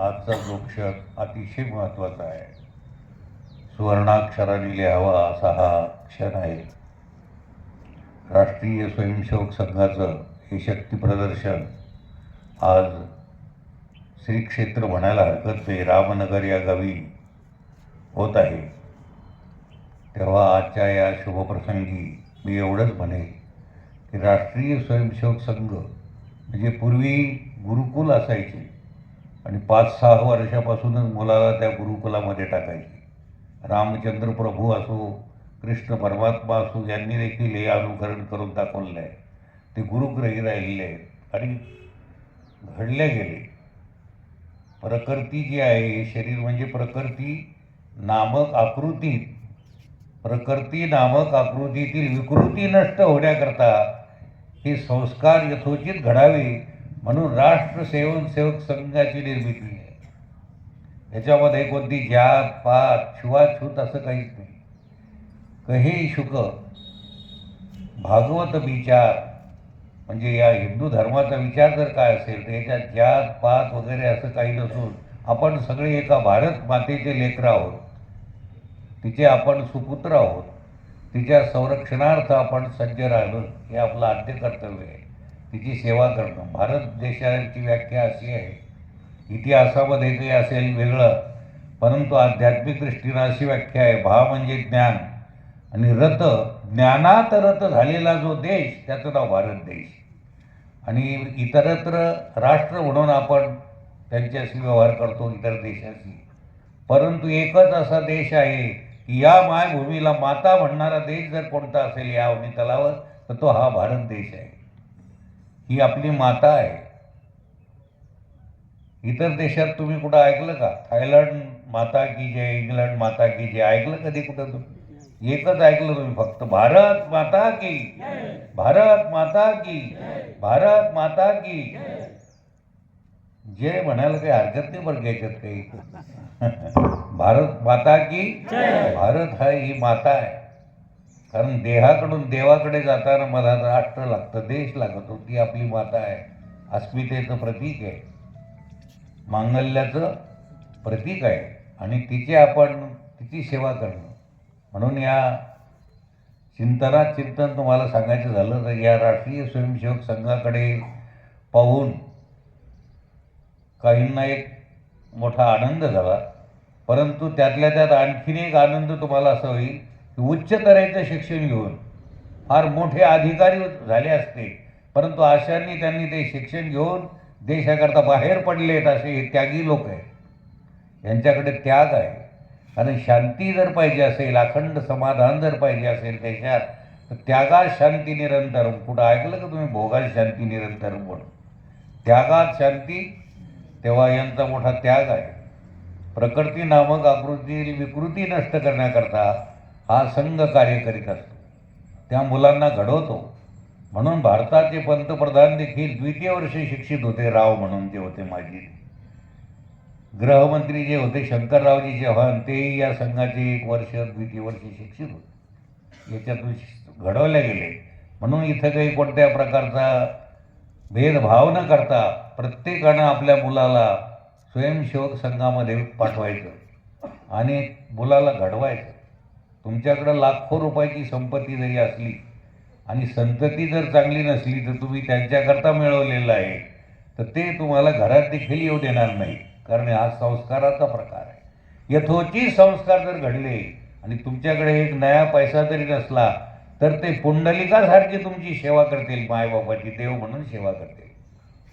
आजचा जो क्षण अतिशय महत्त्वाचा आहे. सुवर्णाक्षराने लिहावा असा हा क्षण आहे. राष्ट्रीय स्वयंसेवक संघाचं हे शक्ती प्रदर्शन. आज श्री क्षेत्र म्हणायला हरकत नाही रामनगर या गावी होत आहे. तेव्हा आजच्या या शुभप्रसंगी मी एवढंच म्हणेन की राष्ट्रीय स्वयंसेवक संघ म्हणजे पूर्वी गुरुकुल असायचे. आणि पाच सहा वर्षापासूनच मुलाला त्या गुरुकुलामध्ये टाकायचे. रामचंद्र प्रभू असो कृष्ण परमात्मा असो यांनी देखील हे अनुकरण करून दाखवलं आहे. ते गुरुग्रही राहिलेले आहेत. आणि घडले गेले. प्रकृती जी आहे हे शरीर म्हणजे प्रकृती नामक आकृतीत प्रकृती नामक आकृतीतील विकृती नष्ट होण्याकरता हे संस्कार यथोचित घडावे म्हणून राष्ट्र सेवन सेवक संघाची निर्मिती आहे. याच्यामध्ये कोणती जात पात छुवाछूत असं काहीच नाही. कही शुक भागवत विचार. म्हणजे या हिंदू धर्माचा विचार जर काय असेल तर याच्यात जात पात वगैरे असं काही नसून आपण सगळे एका भारत मातेचे लेकर आहोत. तिचे आपण सुपुत्र आहोत. तिच्या संरक्षणार्थ आपण सज्ज राहणं हे आपलं आद्य कर्तव्य आहे. तिची सेवा करणं भारत देशाची व्याख्या अशी आहे. इतिहासामध्ये ते असेल वेगळं परंतु आध्यात्मिक दृष्टीनं अशी व्याख्या आहे. भा म्हणजे ज्ञान आणि रथ ज्ञानात रथ झालेला जो देश त्याचं नाव भारत देश. आणि इतरत्र राष्ट्र म्हणून आपण त्यांच्याशी व्यवहार करतो इतर देशाशी. परंतु एकच असा देश आहे की या मायभूमीला माता म्हणणारा देश जर कोणता असेल या अवनी तलावर तर तो हा भारत देश आहे. ही आपली माता आहे. इतर देशात तुम्ही कुठं ऐकलं का? थायलंड माता की जय इंग्लंड माता की जय ऐकलं कधी कुठं तुम्ही एकच ऐकलं तुम्ही फक्त. भारत माता की भारत माता की भारत माता की जय. म्हणायला काही हरकत नाही बरं घ्यायच्यात काही. भारत माता की भारत हा ही माता आहे. कारण देहाकडून देवाकडे जाताना मला राष्ट्र लागतं देश लागतो ती आपली माता आहे. अस्मितेचं प्रतीक आहे. मांगल्याचं प्रतीक आहे. आणि तिचे आपण तिची सेवा करणं. म्हणून या चिंतनात चिंतन तुम्हाला सांगायचं झालं तर या राष्ट्रीय स्वयंसेवक संघाकडे पाहून काहींना एक मोठा आनंद झाला. परंतु त्यातल्या त्यात आणखीन एक आनंद तुम्हाला असं होईल उच्च तऱ्हेचं शिक्षण घेऊन. फार मोठे अधिकारी झाले असते. परंतु अशांनी त्यांनी ते शिक्षण घेऊन देशाकरता बाहेर पडलेत असे हे त्यागी लोक आहेत. यांच्याकडे त्याग आहे. कारण शांती जर पाहिजे असेल अखंड समाधान जर पाहिजे असेल देशात तर त्यागात शांती निरंतर. कुठं ऐकलं का तुम्ही? भोगात शांती निरंतर म्हणून. त्यागात शांती तेव्हा यांचा मोठा त्याग आहे. प्रकृती नामक आकृती विकृती नष्ट करण्याकरता हा संघ कार्य करीत असतो. त्या मुलांना घडवतो. म्हणून भारताचे पंतप्रधान देखील द्वितीय वर्षी शिक्षित होते राव म्हणून ते होते माजी. गृहमंत्री जे होते शंकररावजी चव्हाण तेही या संघाचे एक वर्ष द्वितीय वर्षी शिक्षित होते. याच्यातून घडवले गेले. म्हणून इथं काही कोणत्या प्रकारचा भेदभाव न करता प्रत्येकानं आपल्या मुलाला स्वयंसेवक संघामध्ये पाठवायचं आणि मुलाला घडवायचं. तुमच्याकडं लाखो रुपयाची संपत्ती जरी असली आणि संतती जर चांगली नसली तर तुम्ही त्यांच्याकरता मिळवलेलं आहे तर ते तुम्हाला घरात देखील येऊ देणार नाही कारण हा संस्काराचा प्रकार आहे. यथोचित संस्कार जर घडले आणि तुमच्याकडे एक नया पैसा जरी नसला तर ते पुंडलिकासारखी तुमची सेवा करतील मायबापाची देव म्हणून सेवा करतील.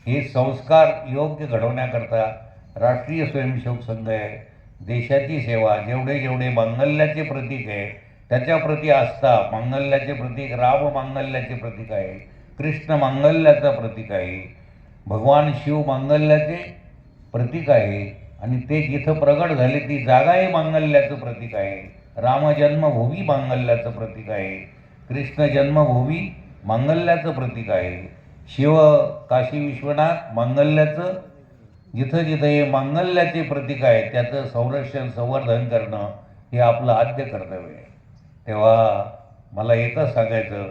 हे संस्कार योग्य घडवण्याकरता राष्ट्रीय स्वयंसेवक संघ आहे. देशाची सेवा जेवढे जेवढे मांगल्याचे प्रतीक आहे त्याच्या प्रती आस्था मांगल्याचे प्रतीक राम मांगल्याचे प्रतीक आहे कृष्ण मांगल्याचं प्रतीक आहे भगवान शिव मांगल्याचे प्रतीक आहे आणि ते जिथं प्रगट झाले ती जागाही मांगल्याचं प्रतीक आहे रामजन्मभूमी मांगल्याचं प्रतीक आहे कृष्ण जन्मभूमी मांगल्याचं प्रतीक आहे शिव काशी विश्वनाथ मांगल्याचं जिथं जिथं हे मांगल्याचे प्रतीक आहे त्याचं संरक्षण संवर्धन करणं हे आपलं आद्य कर्तव्य आहे. तेव्हा मला एकच सांगायचं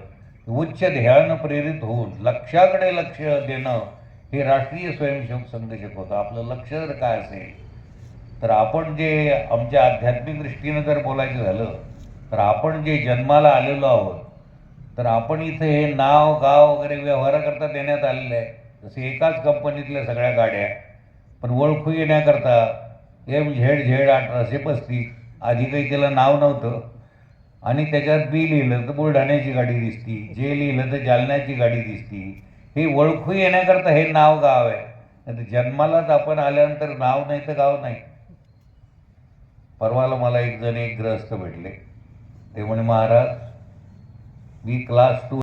उच्च ध्येयानं प्रेरित होऊन लक्षाकडे लक्ष देणं हे राष्ट्रीय स्वयंसेवक संघ शिकवतो. आपलं लक्ष जर काय असेल तर आपण जे आमच्या आध्यात्मिक दृष्टीनं जर बोलायचं झालं तर आपण जे जन्माला आलेलो आहोत तर आपण इथे हे नाव गाव वगैरे व्यवहाराकरता देण्यात आलेलं आहे. जसे एकाच कंपनीतल्या सगळ्या गाड्या पण ओळखू येण्याकरता एम झेड झेड अठराशे पस्तीस आधी काही त्याला नाव नव्हतं. आणि त्याच्यात बी लिहिलं तर बुलढाण्याची गाडी दिसती जे लिहिलं तर जालन्याची गाडी दिसती. हे ओळखू येण्याकरता हे नाव गाव आहे. नाही तर जन्मालाच आपण आल्यानंतर नाव नाही तर गाव नाही. परवाला मला एक जण एक ग्रस्त भेटले. ते म्हणे महाराज मी क्लास टू